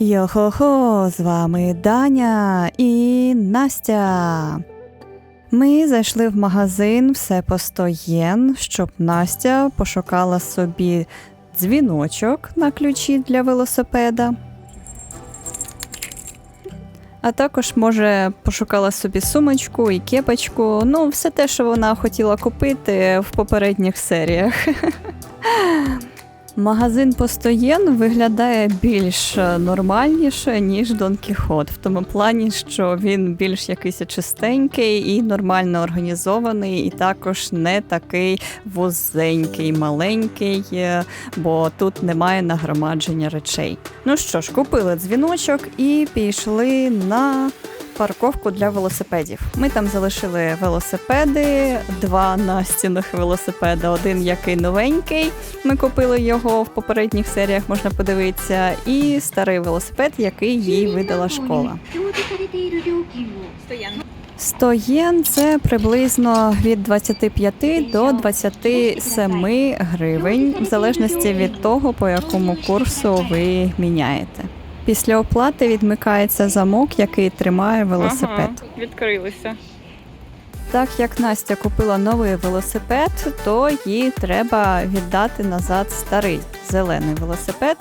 Йо-хо-хо, з вами Даня і Настя. Ми зайшли в магазин все по 100 єн, щоб Настя пошукала собі дзвіночок на ключі для велосипеда. А також, може, пошукала собі сумочку і кепочку. Ну, все те, що вона хотіла купити в попередніх серіях. Магазин Постоєн виглядає більш е, нормальніше, ніж Дон Кіхот, в тому плані, що він більш якийсь чистенький і нормально організований, і також не такий вузенький, маленький, е, бо тут немає нагромадження речей. Ну що ж, купили дзвіночок і пішли на парковку для велосипедів. Ми там залишили велосипеди, два настінних велосипеда. Один який новенький. Ми купили його в попередніх серіях, можна подивитися, і старий велосипед, який їй видала школа. Сто – це приблизно від 25 до 27 гривень, в залежності від того, по якому курсу ви міняєте. Після оплати відмикається замок, який тримає велосипед. Ага, відкрилися. Так як Настя купила новий велосипед, то їй треба віддати назад старий зелений велосипед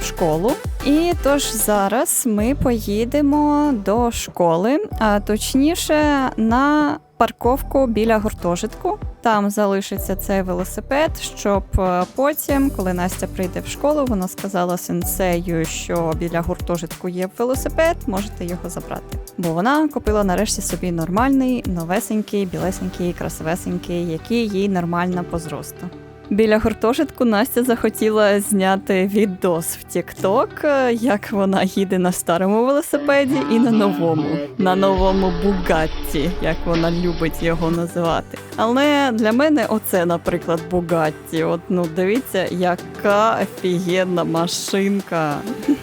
в школу. І тож зараз ми поїдемо до школи, а точніше на парковку біля гуртожитку. Там залишиться цей велосипед, щоб е, потім, коли Настя прийде в школу, вона сказала сенсею, що біля гуртожитку є велосипед, можете його забрати. Бо вона купила нарешті собі нормальний, новесенький, білесенький, красивесенький, який їй нормально по зросту. Біля гуртожитку Настя захотіла зняти відос в TikTok, е, як вона їде на старому велосипеді і на новому, на новому Бугатті, як вона любить його називати. Але для мене оце, наприклад, Бугатті. От ну дивіться, яка офігенна машинка.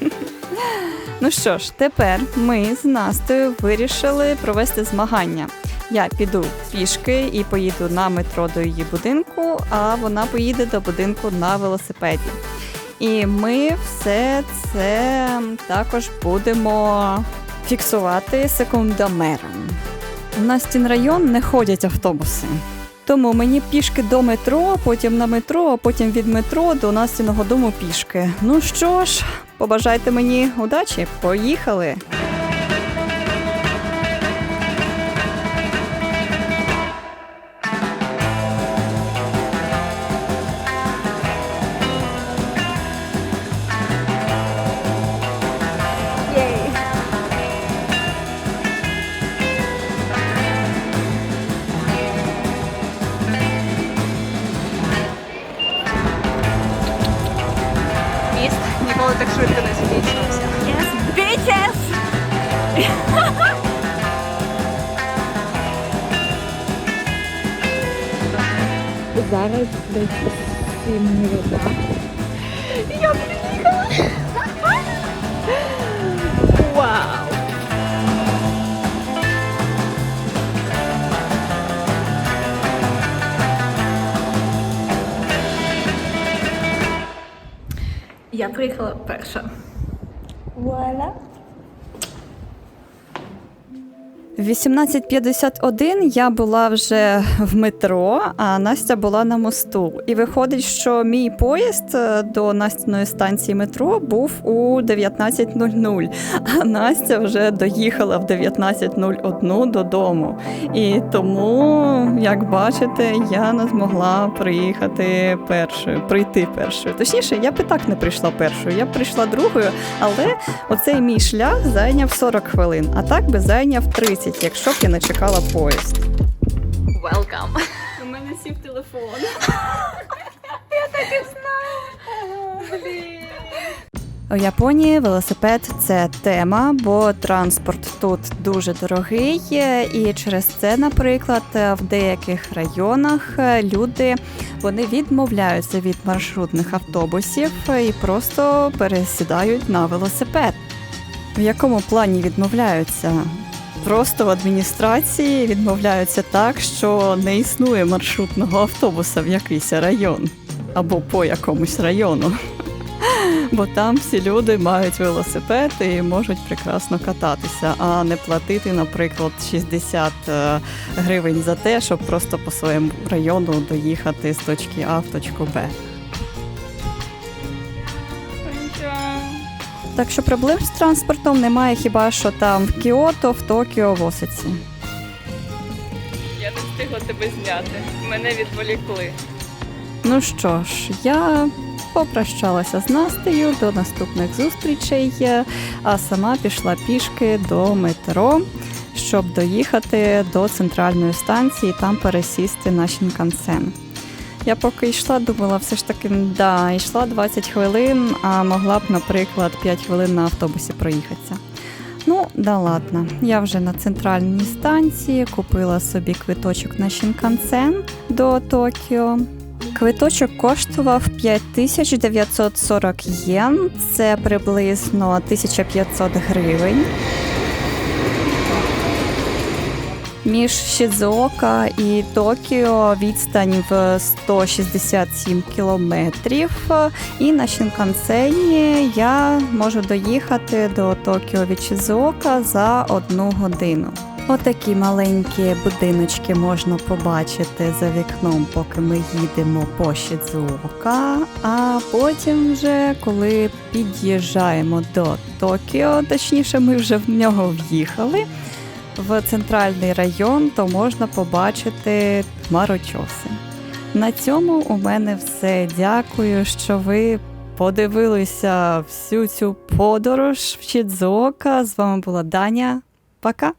Ну що ж, тепер ми з Настею вирішили провести змагання. Я піду пішки і поїду на метро до її будинку, а вона поїде до будинку на велосипеді. І ми все це також будемо фіксувати секундомером. В Настін район не ходять автобуси. Тому мені пішки до метро, потім на метро, а потім від метро до Настіного дому пішки. Ну що ж, побажайте мені удачі, поїхали! ніколи так швидко не закінчився. Зараз десь сім вода. Я приїхала перша. Вуаля. В 18.51 я була вже в метро, а Настя була на мосту. І виходить, що мій поїзд е, до Настіної станції метро був у 19.00, а Настя вже доїхала в 19.01 додому. І тому, як бачите, я не змогла приїхати першою, прийти першою. Точніше, я б і так не прийшла першою, я б прийшла другою, але оцей мій шлях зайняв 40 хвилин, а так би зайняв 30, якщо б я не чекала поїзд. Welcome. У мене сів телефон. Я так і знала. У Японії велосипед це тема, бо транспорт тут дуже дорогий, і через це, наприклад, в деяких районах люди вони відмовляються від маршрутних автобусів і просто пересідають на велосипед. В якому плані відмовляються? Просто в адміністрації відмовляються так, що не існує маршрутного автобуса в якийсь район або по якомусь району. бо там всі люди мають велосипед і можуть прекрасно кататися, а не платити, наприклад, 60 е, гривень за те, щоб просто по своєму району доїхати з точки А в точку Б. Так що проблем з транспортом немає хіба що там в Кіото, в Токіо, в Осиці. Я не встигла тебе зняти. Мене відволікли. Ну що ж, я попрощалася з Настею до наступних зустрічей, а сама пішла пішки до метро, щоб доїхати до центральної станції і там пересісти на Шінкансен. Я поки йшла, думала, все ж таки, да, йшла 20 хвилин, а могла б, наприклад, 5 хвилин на автобусі проїхатися. Ну, да ладно. Я вже на центральній станції купила собі квиточок на Шінкансен до Токіо. Квиточок коштував 5940 єн, це приблизно 1500 гривень. Між Шідзуока і Токіо відстань в 167 кілометрів. І на Шінкансені я можу доїхати до Токіо від Шідзуока за одну годину. Отакі маленькі будиночки можна побачити за вікном, поки ми їдемо по Шідзуока. А потім, вже, коли під'їжджаємо до Токіо, точніше, ми вже в нього в'їхали в центральний район, то можна побачити хмарочоси. На цьому у мене все. Дякую, що ви подивилися всю цю подорож в Чідзока. З вами була Даня. Пока!